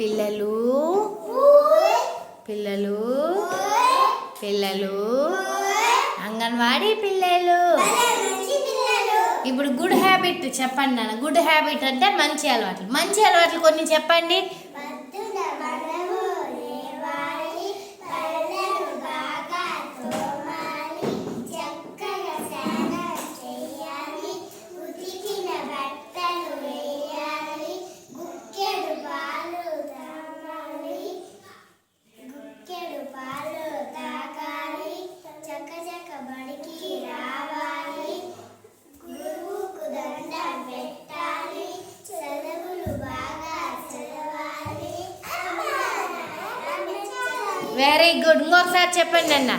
పిల్లలు. పిల్లలు. పిల్లలు. అంగన్వాడీ పిల్లలు. ఇప్పుడు గుడ్ హ్యాబిట్ చెప్పండి నాన్న. గుడ్ హ్యాబిట్ అంటే మంచి అలవాట్లు. మంచి అలవాట్లు కొన్ని చెప్పండి. వెరీ గుడ్ ఇంకొకసారి చెప్పండి అన్న.